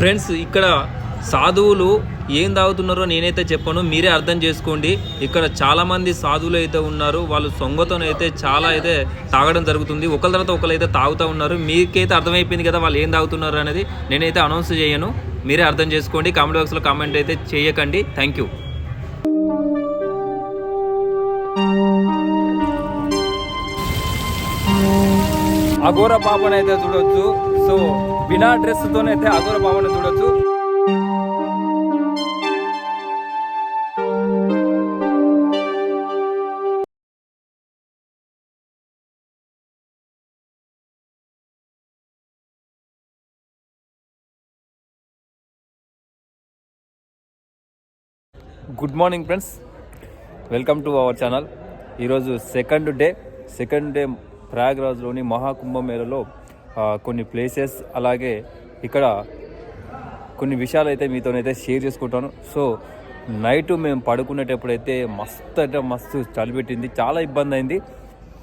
Friends ఇక్కడ సాధువులు ఏం తాగుతున్నారో నేనైతే చెప్పను మీరే అర్థం చేసుకోండి. ఇక్కడ చాలామంది సాధువులు అయితే ఉన్నారు వాళ్ళు సొంగతోనైతే చాలా అయితే తాగడం జరుగుతుంది. ఒకరి తర్వాత ఒకరు అయితే తాగుతూ ఉన్నారు. మీకైతే అర్థమైపోయింది కదా వాళ్ళు ఏం తాగుతున్నారు అనేది. నేనైతే అనౌన్స్ చేయను మీరే అర్థం చేసుకోండి. కామెంట్ బాక్స్లో కామెంట్ అయితే చేయకండి. థ్యాంక్ యూ అఘోర పాపనైతే చూడవచ్చు చూడొచ్చు. సో బినా డ్రెస్ తోనైతే అఘోర బాబాని చూడొచ్చు. Good morning friends welcome to our channel ఈరోజు సెకండ్ డే సెకండ్ డే ప్రయాగ్రాజ్లోని మహాకుంభమేళలో కొన్ని ప్లేసెస్ అలాగే ఇక్కడ కొన్ని విషయాలు అయితే మీతోనైతే షేర్ చేసుకుంటాను. సో నైట్ మేము పడుకునేటప్పుడైతే మస్తు అంటే మస్తు చలి పెట్టింది చాలా ఇబ్బంది అయింది.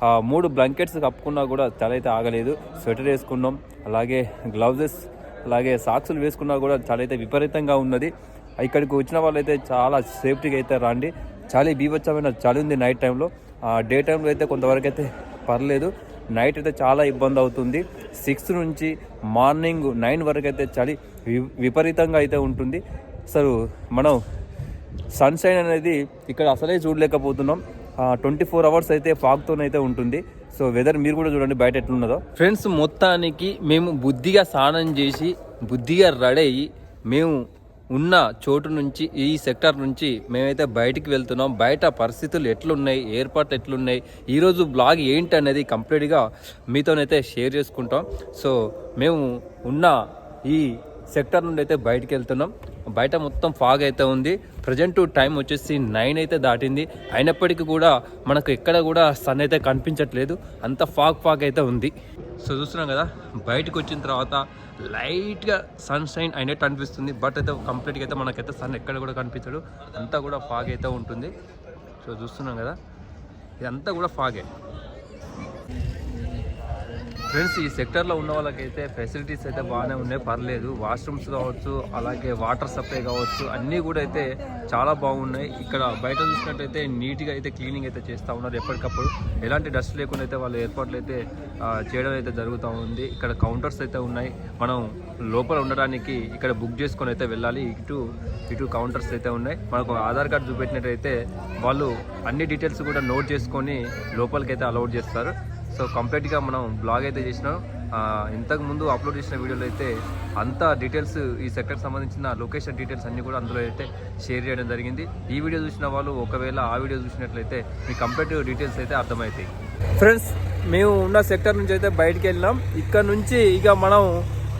ఆ, మూడు బ్లాంకెట్స్ కప్పుకున్నా కూడా చలి అయితే ఆగలేదు. స్వెటర్ వేసుకున్నాం అలాగే గ్లౌజెస్ అలాగే సాక్సులు వేసుకున్నా కూడా చలి అయితే విపరీతంగా ఉన్నది. ఇక్కడికి వచ్చిన వాళ్ళైతే చాలా సేఫ్టీగా అయితే రండి. చలి బీభత్సమైన చలి ఉంది నైట్ టైంలో డే టైంలో అయితే కొంతవరకు అయితే పర్లేదు. నైట్ అయితే చాలా ఇబ్బంది అవుతుంది. సిక్స్ నుంచి మార్నింగ్ నైన్ వరకు అయితే చలి వి- విపరీతంగా అయితే ఉంటుంది. అసలు మనం సన్షైన్ అనేది ఇక్కడ అసలే చూడలేకపోతున్నాం. ట్వంటీ ఫోర్ అవర్స్ అయితే ఫాగ్తోనైతే ఉంటుంది. సో వెదర్ మీరు కూడా చూడండి బయట ఎట్లున్నదో. ఫ్రెండ్స్ మొత్తానికి మేము బుద్ధిగా స్నానం చేసి బుద్ధిగా రెడీ అయ్యి మేము ఉన్న చోటు నుంచి ఈ సెక్టర్ నుంచి మేమైతే బయటికి వెళ్తున్నాం. బయట పరిస్థితులు ఎట్లున్నాయి? ఏర్పాట్లు ఎట్లున్నాయి? ఈరోజు బ్లాగ్ ఏంటి అనేది కంప్లీట్గా మీతోనైతే షేర్ చేసుకుంటాం. సో మేము ఉన్న ఈ సెక్టర్ నుండి అయితే బయటికి వెళ్తున్నాం. బయట మొత్తం ఫాగ్ అయితే ఉంది. ప్రజెంట్ టైం వచ్చేసి నైన్ అయితే దాటింది. అయినప్పటికీ కూడా మనకు ఎక్కడ కూడా సన్ అయితే కనిపించట్లేదు. అంత ఫాగ్ ఫాగ్ అయితే ఉంది. సో చూస్తున్నాం కదా? బయటకు వచ్చిన తర్వాత లైట్గా సన్షైన్ అయినట్టు అనిపిస్తుంది. బట్ అయితే కంప్లీట్గా అయితే మనకైతే సన్ ఎక్కడ కూడా కనిపించడు. అంతా కూడా ఫాగ్ అయితే ఉంటుంది. సో చూస్తున్నాం కదా. ఇదంతా కూడా ఫాగే. ఫ్రెండ్స్ ఈ సెక్టర్లో ఉన్న వాళ్ళకైతే ఫెసిలిటీస్ అయితే బాగానే ఉన్నాయి. పర్లేదు. వాష్రూమ్స్ కావచ్చు అలాగే వాటర్ సప్లై కావచ్చు అన్నీ కూడా అయితే చాలా బాగున్నాయి. ఇక్కడ బయట చూసినట్టయితే నీట్గా అయితే క్లీనింగ్ అయితే చేస్తూ ఉన్నారు ఎప్పటికప్పుడు. ఎలాంటి డస్ట్ లేకుండా అయితే వాళ్ళ ఏర్పాట్లు అయితే చేయడం అయితే జరుగుతూ ఉంది. ఇక్కడ కౌంటర్స్ అయితే ఉన్నాయి. మనం లోపల ఉండడానికి ఇక్కడ బుక్ చేసుకొని అయితే వెళ్ళాలి. ఇటు ఇటు కౌంటర్స్ అయితే ఉన్నాయి. మనకు ఆధార్ కార్డు చూపెట్టినట్టయితే వాళ్ళు అన్ని డీటెయిల్స్ కూడా నోట్ చేసుకొని లోపలికి అయితే అలౌట్ చేస్తారు. సో కంప్లీట్గా మనం బ్లాగ్ అయితే చేసినాం. ఇంతకు ముందు అప్లోడ్ చేసిన వీడియోలో అయితే అంతా డీటెయిల్స్ ఈ సెక్టర్కి సంబంధించిన లొకేషన్ డీటెయిల్స్ అన్నీ కూడా అందులో అయితే షేర్ చేయడం జరిగింది. ఈ వీడియో చూసిన వాళ్ళు ఒకవేళ ఆ వీడియో చూసినట్లయితే మీ కంప్లీట్ డీటెయిల్స్ అయితే అర్థమవుతాయి. ఫ్రెండ్స్ మేము ఉన్న సెక్టర్ నుంచి అయితే బయటికి వెళ్ళినాం. ఇక్కడ నుంచి ఇక మనం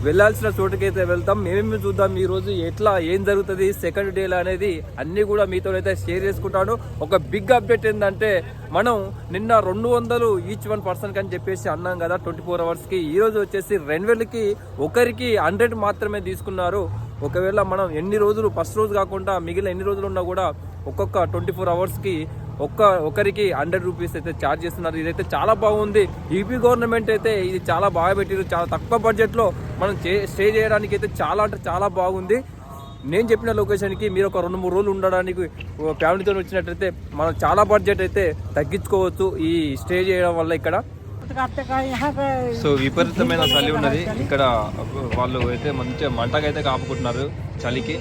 వెళ్ళాల్సిన చోటుకైతే వెళ్తాం. మేమేమి చూద్దాం? ఈ రోజు ఎట్లా ఏం జరుగుతుంది? సెకండ్ డేలో అనేది అన్నీ కూడా మీతో అయితే షేర్ చేసుకుంటాను. ఒక బిగ్ అప్డేట్ ఏంటంటే మనం నిన్న రెండు వందలు ఈచ్ వన్ పర్సన్ అని చెప్పేసి అన్నాం కదా ట్వంటీ ఫోర్ అవర్స్కి ఈ రోజు వచ్చేసి రెండు వేలకి ఒకరికి హండ్రెడ్ మాత్రమే తీసుకున్నారు. ఒకవేళ మనం ఎన్ని రోజులు ఫస్ట్ రోజు కాకుండా మిగిలిన ఎన్ని రోజులు ఉన్నా కూడా ఒక్కొక్క ట్వంటీ ఫోర్ అవర్స్కి ఒక్క ఒకరికి హండ్రెడ్ రూపీస్ అయితే ఛార్జ్ చేస్తున్నారు. ఇదైతే చాలా బాగుంది. ఈపీ గవర్నమెంట్ అయితే ఇది చాలా బాగా పెట్టారు. చాలా తక్కువ బడ్జెట్లో మనం చే- స్టే చేయడానికి అయితే చాలా అంటే చాలా బాగుంది. నేను చెప్పిన లొకేషన్కి మీరు ఒక రెండు మూడు రోజులు ఉండడానికి ఫ్యామిలీతో వచ్చినట్టయితే మనం చాలా బడ్జెట్ అయితే తగ్గించుకోవచ్చు ఈ స్టే చేయడం వల్ల ఇక్కడ. సో విపరీతమైన చలి ఉన్నది. ఇక్కడ వాళ్ళు అయితే మంచిగా మంటకైతే కాపుకుంటున్నారు చలికి.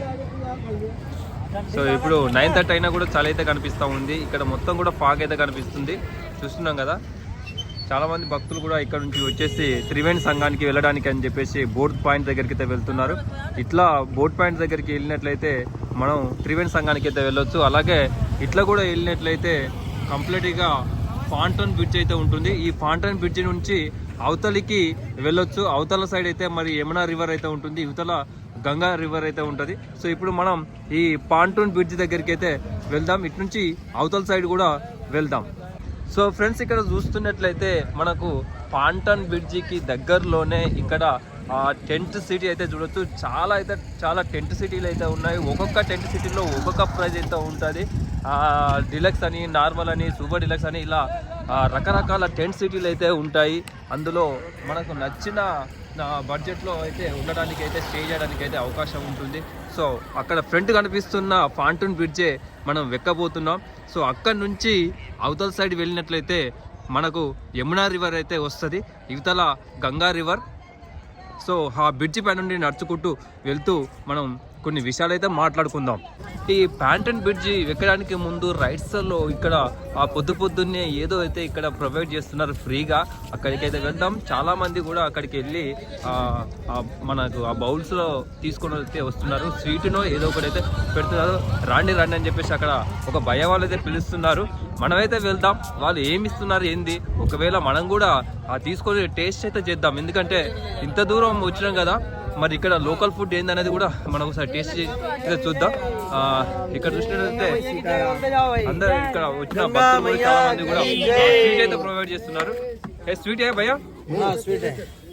సో ఇప్పుడు నైన్ థర్టీ అయినా కూడా చలి అయితే కనిపిస్తూ ఉంది. ఇక్కడ మొత్తం కూడా ఫాగ్ అయితే కనిపిస్తుంది. చూస్తున్నాం కదా. చాలా మంది భక్తులు కూడా ఇక్కడ నుంచి వచ్చేసి త్రివేణి సంఘానికి వెళ్ళడానికి అని చెప్పేసి బోట్ పాయింట్ దగ్గరికి అయితే వెళ్తున్నారు. ఇట్లా బోట్ పాయింట్ దగ్గరికి వెళ్ళినట్లయితే మనం త్రివేణి సంఘానికి అయితే వెళ్ళొచ్చు. అలాగే ఇట్లా కూడా వెళ్ళినట్లయితే కంప్లీట్గా ఫాంటన్ బ్రిడ్జ్ అయితే ఉంటుంది. ఈ ఫాంటన్ బ్రిడ్జ్ నుంచి అవతలికి వెళ్ళొచ్చు. అవతల సైడ్ అయితే మరి యమునా రివర్ అయితే ఉంటుంది. ఇవతల గంగా రివర్ అయితే ఉంటుంది. సో ఇప్పుడు మనం ఈ పాంటూన్ బ్రిడ్జ్ దగ్గరికి అయితే వెళ్దాం. ఇటు నుంచి అవతల సైడ్ కూడా వెళ్దాం. సో ఫ్రెండ్స్ ఇక్కడ చూస్తున్నట్లయితే మనకు పాంటన్ బ్రిడ్జికి దగ్గరలోనే ఇక్కడ టెంట్ సిటీ అయితే చూడొచ్చు. చాలా అయితే చాలా టెంట్ సిటీలు అయితే ఉన్నాయి. ఒక్కొక్క టెంట్ సిటీలో ఒక్కొక్క ప్రైజ్ అయితే ఉంటుంది. డిలక్స్ అని నార్మల్ అని సూపర్ డిలక్స్ అని ఇలా రకరకాల టెంట్ సిటీలు అయితే ఉంటాయి. అందులో మనకు నచ్చిన బడ్జెట్లో అయితే ఉండడానికి అయితే స్టే చేయడానికి అయితే అవకాశం ఉంటుంది. సో అక్కడ ఫ్రంట్ కనిపిస్తున్న ఫాంటూన్ బ్రిడ్జే మనం వెక్కబోతున్నాం. సో అక్కడ నుంచి అవతల సైడ్ వెళ్ళినట్లయితే మనకు యమునా రివర్ అయితే వస్తుంది. ఇవతల గంగా రివర్. సో ఆ బ్రిడ్జి పై నుండి నడుచుకుంటూ వెళ్తూ మనం కొన్ని విషయాలు అయితే మాట్లాడుకుందాం. ఈ ప్యాంటన్ బ్రిడ్జి ఎక్కడానికి ముందు రైట్ సైడ్లో ఇక్కడ ఆ పొద్దు పొద్దున్నే ఏదో అయితే ఇక్కడ ప్రొవైడ్ చేస్తున్నారు ఫ్రీగా. అక్కడికి అయితే వెళ్దాం చాలామంది కూడా అక్కడికి వెళ్ళి మనకు ఆ బౌల్స్లో తీసుకొని అయితే వస్తున్నారు. స్వీట్నో ఏదో ఒకటి అయితే పెడుతున్నారు. రాండి రాండి అని చెప్పేసి అక్కడ ఒక భయ వాళ్ళు అయితే పిలుస్తున్నారు. మనమైతే వెళ్దాం. వాళ్ళు ఏమి ఇస్తున్నారు ఏంది? ఒకవేళ మనం కూడా ఆ తీసుకొని టేస్ట్ అయితే చేద్దాం. ఎందుకంటే ఇంత దూరం వచ్చినాం కదా. మరి ఇక్కడ లోకల్ ఫుడ్ ఏందనేది కూడా మనం ఒకసారి టేస్ట్ చేసి చూద్దాం. ఆ, ఇక్కడ చూసినట్లయితే అందరు ఇక్కడ వచ్చిన భక్తులు కూడా చాలా మంది కూడా స్వీట్ అయితే ప్రొవైడ్ చేస్తున్నారు. స్వీట్ ఏ భయ్యా?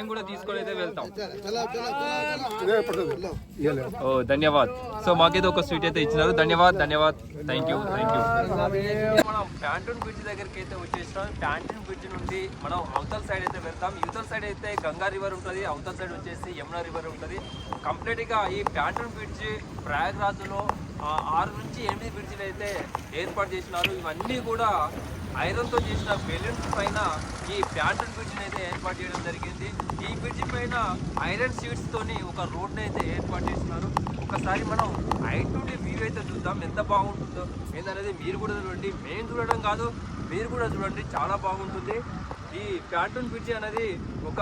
మేము కూడా తీసుకొని అయితే వెళ్తాం. ఓ ధన్యవాద్. సో మాకైతే ఒక స్వీట్ అయితే ఇచ్చినారు. ధన్యవాద్ ధన్యవాద్. థ్యాంక్ యూ థ్యాంక్ యూ మనం ప్యాంటూన్ బ్రిడ్జ్ దగ్గరికి అయితే వచ్చేసినాం. ప్యాంటూన్ బ్రిడ్జ్ నుండి మనం అవతల సైడ్ అయితే వెళ్తాం. యువతల సైడ్ అయితే గంగా రివర్ ఉంటుంది. అవతల సైడ్ వచ్చేసి యమునా రివర్ ఉంటుంది. కంప్లీట్గా ఈ ప్యాంటూన్ బ్రిడ్జ్ ప్రయాగ్రాజ్లో ఆరు నుంచి ఎనిమిది బ్రిడ్జిలు అయితే ఏర్పాటు చేసినారు. ఇవన్నీ కూడా ఐరన్తో చేసిన బెలూన్స్ పైన ఈ ప్యాంటూన్ బ్రిడ్జ్ని అయితే ఏర్పాటు చేయడం జరిగింది. ఈ బ్రిడ్జ్ పైన ఐరన్ సీట్స్తోని ఒక రోడ్ని అయితే ఏర్పాటు చేస్తున్నారు. ఒకసారి మనం ఐ నుండి వ్యూ అయితే చూద్దాం. ఎంత బాగుంటుందో ఏంటనేది మీరు కూడా చూడండి. మేము చూడడం కాదు మీరు కూడా చూడండి. చాలా బాగుంటుంది. ఈ ప్యాంటూన్ బ్రిడ్జ్ అనేది ఒక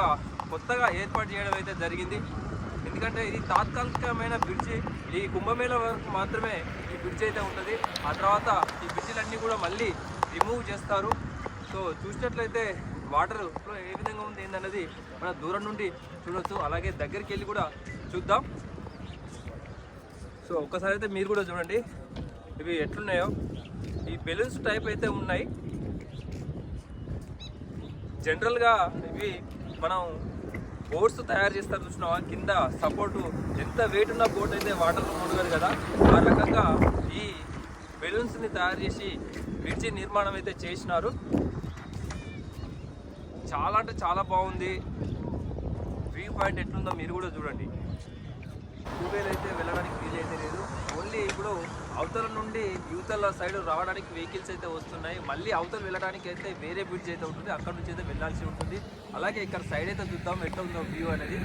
కొత్తగా ఏర్పాటు చేయడం అయితే జరిగింది. ఎందుకంటే ఇది తాత్కాలికమైన బ్రిడ్జి. ఈ కుంభమేళ వరకు మాత్రమే ఈ బ్రిడ్జ్ అయితే ఉంటుంది. ఆ తర్వాత ఈ బ్రిడ్జిలన్నీ కూడా మళ్ళీ రిమూవ్ చేస్తారు. సో చూసినట్లయితే వాటర్ ఫ్లో ఏ విధంగా ఉంది ఏందన్నది మన దూరం నుండి చూడొచ్చు. అలాగే దగ్గరికి వెళ్ళి కూడా చూద్దాం. సో ఒక్కసారి అయితే మీరు కూడా చూడండి. ఇవి ఎట్లున్నాయో. ఈ బెలూన్స్ టైప్ అయితే ఉన్నాయి. జనరల్గా ఇవి మనం బోట్స్ తయారు చేస్తారు చూసినావా? కింద సపోర్టు ఎంత వెయిట్ ఉన్న బోట్ అయితే వాటర్ ఉండదు కదా. ఆ రకంగా ఈ బెలూన్స్ని తయారు చేసి బ్రిడ్జి నిర్మాణం అయితే చేసినారు. చాలా అంటే చాలా బాగుంది. వ్యూ పాయింట్ ఎట్లుందో మీరు కూడా చూడండి. టూవేల్ అయితే వెళ్ళడానికి వీలు అయితే లేదు. ఓన్లీ ఇప్పుడు అవతల నుండి యువతల సైడ్ రావడానికి వెహికల్స్ అయితే వస్తున్నాయి. మళ్ళీ అవతల వెళ్ళడానికి అయితే వేరే బ్రిడ్జ్ అయితే ఉంటుంది. అక్కడ నుంచి అయితే వెళ్ళాల్సి ఉంటుంది. అలాగే ఇక్కడ సైడ్ అయితే చూద్దాం. ఎట్లా ఉందో వ్యూ అనేది.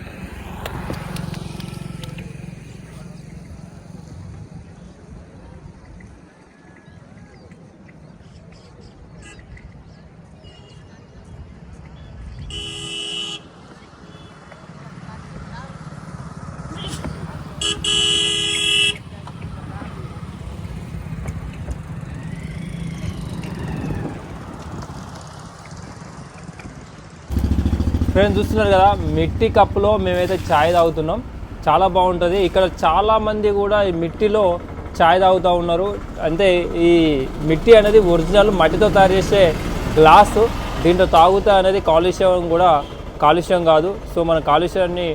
ఫ్రెండ్స్ చూస్తున్నారు కదా మిట్టి కప్పులో మేమైతే ఛాయ్ తాగుతున్నాం. చాలా బాగుంటుంది. ఇక్కడ చాలామంది కూడా ఈ మిట్టిలో ఛాయ్ తాగుతూ ఉన్నారు. అంటే ఈ మిట్టి అనేది ఒరిజినల్ మట్టితో తయారు చేసే గ్లాసు. దీంట్లో తాగుతా అనేది కాలుష్యం కూడా కాలుష్యం కాదు. సో మన కాలుష్యాన్ని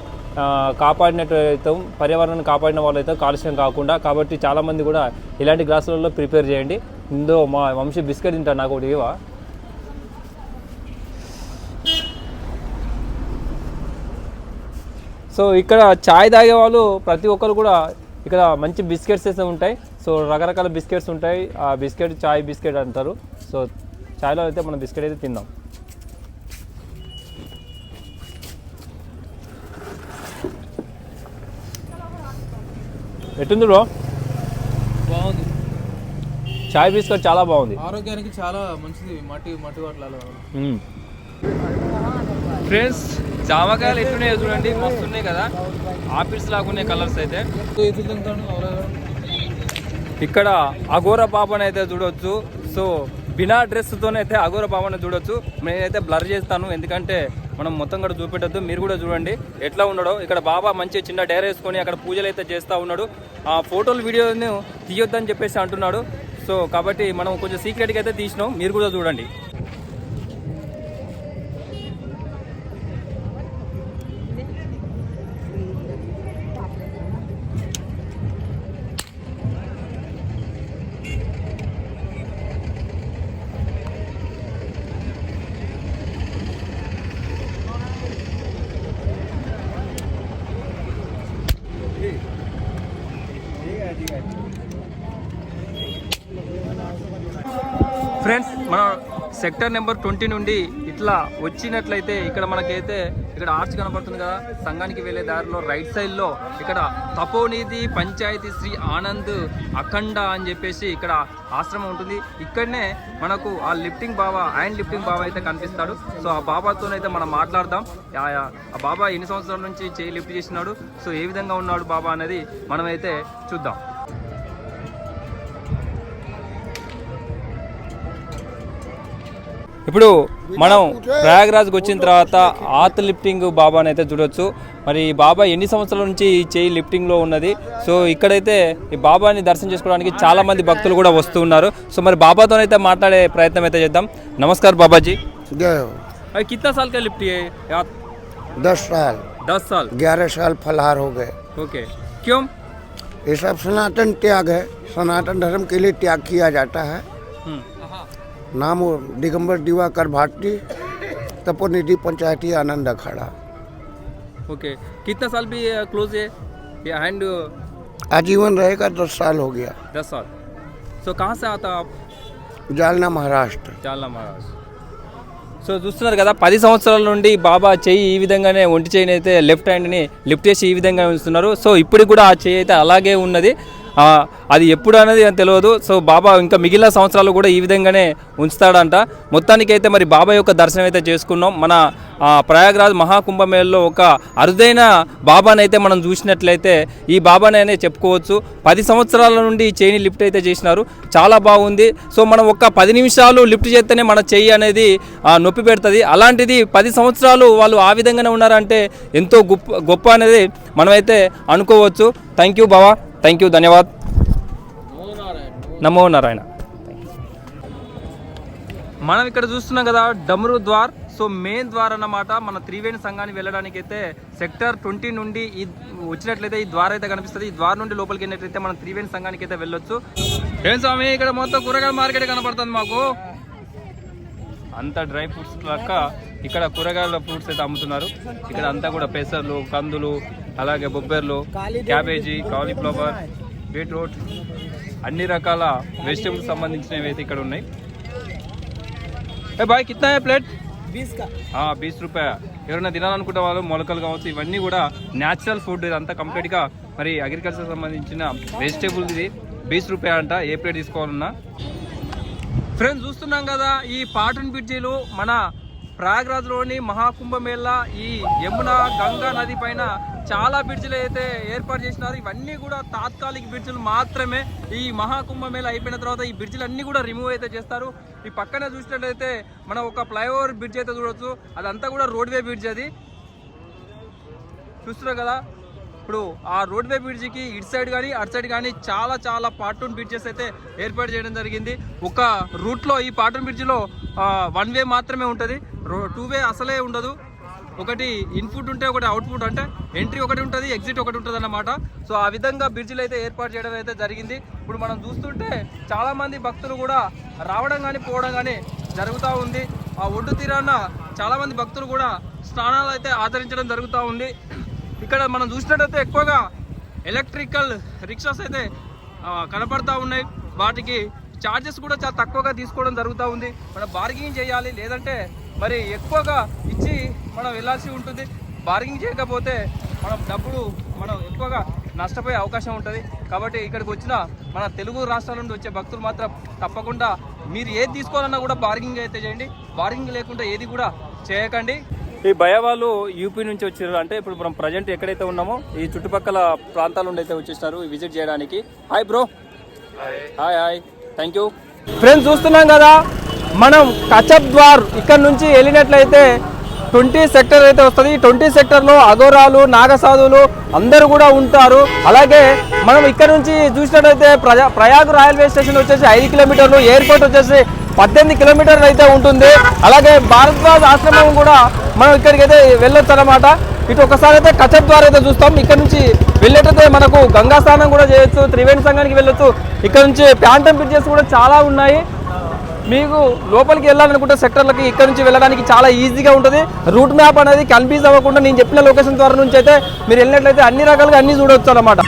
కాపాడినట్టు అవుతాం పర్యావరణాన్ని కాపాడిన వాళ్ళు అయితే కాలుష్యం కాకుండా కాబట్టి చాలామంది కూడా ఇలాంటి గ్లాసులలో ప్రిపేర్ చేయండి. ఇందులో మా వంశీ బిస్కెట్ తింటాను నాకు ఒకటి ఇవా సో ఇక్కడ చాయ్ తాగే వాళ్ళు ప్రతి ఒక్కరు కూడా ఇక్కడ మంచి బిస్కెట్స్ అయితే ఉంటాయి. సో రకరకాల బిస్కెట్స్ ఉంటాయి. ఆ బిస్కెట్ చాయ్ బిస్కెట్ అంటారు. సో చాయ్లో అయితే మనం బిస్కెట్ అయితే తిందాం. ఎట్టుంది బ్రో? బాగుంది. చాయ్ బిస్కెట్ చాలా బాగుంది. ఆరోగ్యానికి చాలా మంచిది. మట్టి మట్టి వాటిలలో ఫ్రెండ్స్ జామకాయలు ఎట్లున్నాయో చూడండి మస్తు ఉన్నాయి కదా. ఆపిల్స్ లాగా కలర్స్ అయితే. ఇక్కడ అఘోర పాపను అయితే చూడొచ్చు. సో బినా డ్రెస్తోనైతే అఘోర పాపను చూడొచ్చు. నేనైతే బ్లర్ చేస్తాను ఎందుకంటే మనం మొత్తం కూడా చూపెట్టద్దు. మీరు కూడా చూడండి ఎట్లా ఉన్నాడో. ఇక్కడ బాబా మంచి చిన్న డైర్ వేసుకొని అక్కడ పూజలు అయితే చేస్తూ ఉన్నాడు. ఆ ఫోటోలు వీడియోని తీయొద్దని చెప్పేసి అంటున్నాడు. సో కాబట్టి మనం కొంచెం సీక్రెట్గా అయితే తీసినాం. మీరు కూడా చూడండి ఫ్రెండ్స్ మన సెక్టర్ నెంబర్ ట్వంటీ నుండి ఇట్లా వచ్చినట్లయితే ఇక్కడ మనకైతే ఇక్కడ ఆర్చ్ కనపడుతుంది కదా. సంఘానికి వెళ్ళే దారిలో రైట్ సైడ్లో ఇక్కడ తపోనీతి పంచాయతీ శ్రీ ఆనంద్ అఖండ అని చెప్పేసి ఇక్కడ ఆశ్రమం ఉంటుంది. ఇక్కడనే మనకు ఆ లిఫ్టింగ్ బాబా ఆయన లిఫ్టింగ్ బాబా అయితే కనిపిస్తాడు. సో ఆ బాబాతోనైతే మనం మాట్లాడదాం. ఆ బాబా ఎన్ని సంవత్సరాల నుంచి చేయి లిఫ్ట్ చేసినాడు సో ఏ విధంగా ఉన్నాడు బాబా అనేది మనమైతే చూద్దాం. ఇప్పుడు మనం ప్రయాగ్రాజ్కి వచ్చిన తర్వాత ఆత్ లిఫ్టింగ్ బాబాని అయితే చూడొచ్చు మరి ఈ బాబా ఎన్ని సంవత్సరాల నుంచి ఈ చేయి లిఫ్టింగ్లో ఉన్నది సో ఇక్కడైతే ఈ బాబాని దర్శనం చేసుకోవడానికి చాలా మంది భక్తులు కూడా వస్తూ ఉన్నారు సో మరి బాబాతో అయితే మాట్లాడే ప్రయత్నం అయితే చేద్దాం నమస్కార్ బాబాజీ गए हो अरे कितना साल का लिफ्ट है यार दस साल दस साल ग्यारह साल फलहार हो गए ओके क्यों ये सब सनातन त्याग है सनातन धर्म के लिए त्याग किया जाता है हम्म, नाम वो दिगंबर दिवाकर भारती तपोनिधि पंचायती आनंद अखाड़ा ओके कितना साल भी क्लोज है ये हैंड आजीवन रहेगा दस साल हो गया दस साल सो कहाँ से आता आप जालना महाराष्ट्र చాలా మహారాజ్ సో చూస్తున్నారు కదా పది సంవత్సరాల నుండి బాబా చెయ్యి ఈ విధంగానే ఒంటి చేయిని అయితే లెఫ్ట్ హ్యాండ్ని లిఫ్ట్ చేసి ఈ విధంగా ఉంచుతున్నారు సో ఇప్పటికి కూడా ఆ చెయ్యి అయితే అలాగే ఉన్నది ఆ, అది ఎప్పుడు అనేది తెలియదు. సో బాబా ఇంకా మిగిలిన సంవత్సరాలు కూడా ఈ విధంగానే ఉంచుతాడంట. మొత్తానికి అయితే మరి బాబా యొక్క దర్శనం అయితే చేసుకున్నాం. మన ఆ, ప్రయాగ్రాజ్ మహాకుంభమేళలో ఒక అరుదైన బాబాని అయితే మనం చూసినట్లయితే ఈ బాబాని అనే చెప్పుకోవచ్చు. పది సంవత్సరాల నుండి ఈ చేయిని లిఫ్ట్ అయితే చేసినారు. చాలా బాగుంది. సో మనం ఒక్క పది నిమిషాలు లిఫ్ట్ చేస్తేనే మన చెయ్యి అనేది నొప్పి పెడుతుంది. అలాంటిది పది సంవత్సరాలు వాళ్ళు ఆ విధంగానే ఉన్నారంటే ఎంతో గొప్ప గొప్ప అనేది మనమైతే అనుకోవచ్చు. థ్యాంక్ యూ బాబా. థ్యాంక్ యూ ధన్యవాద్. నమో నారాయణ. మనం ఇక్కడ చూస్తున్నాం కదా డమరు ద్వార్. సో మెయిన్ ద్వార్ అన్నమాట మన త్రివేణి సంఘానికి వెళ్ళడానికి అయితే సెక్టర్ ట్వంటీ నుండి ఈ వచ్చినట్లయితే ఈ ద్వారం అయితే కనిపిస్తుంది. ఈ ద్వారం నుండి లోపలికి వెళ్ళినట్లయితే మనం త్రివేణి సంఘానికి అయితే వెళ్ళొచ్చు. ఏం స్వామి ఇక్కడ మొత్తం కూరగాయల మార్కెట్ కనపడుతుంది మాకు. అంతా డ్రై ఫ్రూట్స్ లెక్క ఇక్కడ కూరగాయల ఫ్రూట్స్ అయితే అమ్ముతున్నారు. ఇక్కడ అంతా కూడా పెసర్లు కందులు అలాగే బొబ్బెర్లు క్యాబేజీ కాలీఫ్లవర్ బీట్రూట్ అన్ని రకాల వెజిటబుల్స్ సంబంధించినవి అయితే ఇక్కడ ఉన్నాయి. బాయ్ కిత్నా ప్లేట్? బీస్ రూపాయ ఎవరైనా తినాలనుకుంటే వాళ్ళు మొలకలు కావచ్చు ఇవన్నీ కూడా న్యాచురల్ ఫుడ్ ఇది ఇదంతా కంప్లీట్గా మరి అగ్రికల్చర్ సంబంధించిన వెజిటేబుల్ ఇది. బీస్ రూపాయ అంట ఏ ప్లేట్ తీసుకోవాలన్నా. ఫ్రెండ్స్ చూస్తున్నాం కదా ఈ పాటన్ బిడ్జీలు మన ప్రయాగ్రాజ్లోని మహాకుంభమేళ ఈ యమున గంగా నది పైన చాలా బ్రిడ్జ్లు అయితే ఏర్పాటు చేసినారు. ఇవన్నీ కూడా తాత్కాలిక బ్రిడ్జ్లు మాత్రమే. ఈ మహాకుంభమేళ అయిపోయిన తర్వాత ఈ బ్రిడ్జిలు అన్నీ కూడా రిమూవ్ అయితే చేస్తారు. ఈ పక్కన చూసినట్లయితే మనం ఒక ఫ్లైఓవర్ బ్రిడ్జ్ అయితే చూడవచ్చు అదంతా కూడా రోడ్వే బ్రిడ్జ్ అది. చూస్తున్నారు కదా? ఇప్పుడు ఆ రోడ్వే బ్రిడ్జికి ఇటు సైడ్ కానీ అటు సైడ్ కానీ చాలా చాలా పార్టూన్ బ్రిడ్జెస్ అయితే ఏర్పాటు చేయడం జరిగింది. ఒక రూట్లో ఈ పార్టూన్ బ్రిడ్జిలో వన్ వే మాత్రమే ఉంటుంది. టూ వే అసలే ఉండదు. ఒకటి ఇన్పుట్ ఉంటే ఒకటి అవుట్పుట్ అంటే ఎంట్రీ ఒకటి ఉంటుంది ఎగ్జిట్ ఒకటి ఉంటుంది అన్నమాట. సో ఆ విధంగా బ్రిడ్జిలు అయితే ఏర్పాటు చేయడం అయితే జరిగింది. ఇప్పుడు మనం చూస్తుంటే చాలామంది భక్తులు కూడా రావడం కానీ పోవడం కానీ జరుగుతూ ఉంది. ఆ ఒడ్డు తీరాన చాలామంది భక్తులు కూడా స్నానాలు అయితే ఆచరించడం జరుగుతూ ఉంది. ఇక్కడ మనం చూసినట్టయితే ఎక్కువగా ఎలక్ట్రికల్ రిక్షాస్ అయితే కనపడతా ఉన్నాయి. వాటికి ఛార్జెస్ కూడా చాలా తక్కువగా తీసుకోవడం జరుగుతూ ఉంది. మనం బార్గింగ్ చేయాలి లేదంటే మరి ఎక్కువగా ఇచ్చి మనం వెళ్ళాల్సి ఉంటుంది. బార్గింగ్ చేయకపోతే మనం డబ్బులు మనం ఎక్కువగా నష్టపోయే అవకాశం ఉంటుంది. కాబట్టి ఇక్కడికి వచ్చిన మన తెలుగు రాష్ట్రాల నుండి వచ్చే భక్తులు మాత్రం తప్పకుండా మీరు ఏది తీసుకోవాలన్నా కూడా బార్గింగ్ అయితే చేయండి. బార్గింగ్ లేకుండా ఏది కూడా చేయకండి. ఈ భయ వాళ్ళు యూపీ నుంచి వచ్చారు అంటే ఇప్పుడు మనం ప్రజెంట్ ఎక్కడైతే ఉన్నామో ఈ చుట్టుపక్కల ప్రాంతాల నుండి అయితే వచ్చేసినారు విజిట్ చేయడానికి. Hi bro hi hi thank you friends చూస్తున్నాం కదా మనం కచప్ ద్వార్ ఇక్కడ నుంచి వెళ్ళినట్లయితే ట్వంటీ సెక్టర్ అయితే వస్తుంది. ఈ ట్వంటీ సెక్టర్లో అఘోరాలు నాగసాధువులు అందరూ కూడా ఉంటారు. అలాగే మనం ఇక్కడ నుంచి చూసినట్టయితే ప్రజా ప్రయాగ్ రైల్వే స్టేషన్ వచ్చేసి ఐదు కిలోమీటర్లు ఎయిర్పోర్ట్ వచ్చేసి పద్దెనిమిది కిలోమీటర్లు అయితే ఉంటుంది. అలాగే భారద్వాజ్ ఆశ్రమం కూడా మనం ఇక్కడికి అయితే వెళ్ళొచ్చు అనమాట ఇటు ఒకసారి అయితే కచప్ ద్వారా అయితే చూస్తాం. ఇక్కడ నుంచి వెళ్ళేటైతే మనకు గంగా స్నానం కూడా చేయొచ్చు. త్రివేణి సంఘానికి వెళ్ళొచ్చు. ఇక్కడ నుంచి ప్యాంటమ్ బ్రిడ్జెస్ కూడా చాలా ఉన్నాయి. మీకు లోపలికి వెళ్ళాలనుకుంటే సెక్టర్లకి ఇక్కడ నుంచి వెళ్ళడానికి చాలా ఈజీగా ఉంటుంది. రూట్ మ్యాప్ అనేది కన్ఫ్యూజ్ అవ్వకుండా నేను చెప్పిన లొకేషన్ ద్వారా నుంచి అయితే మీరు వెళ్ళినట్లయితే అన్ని రకాలుగా అన్ని చూడవచ్చు అనమాట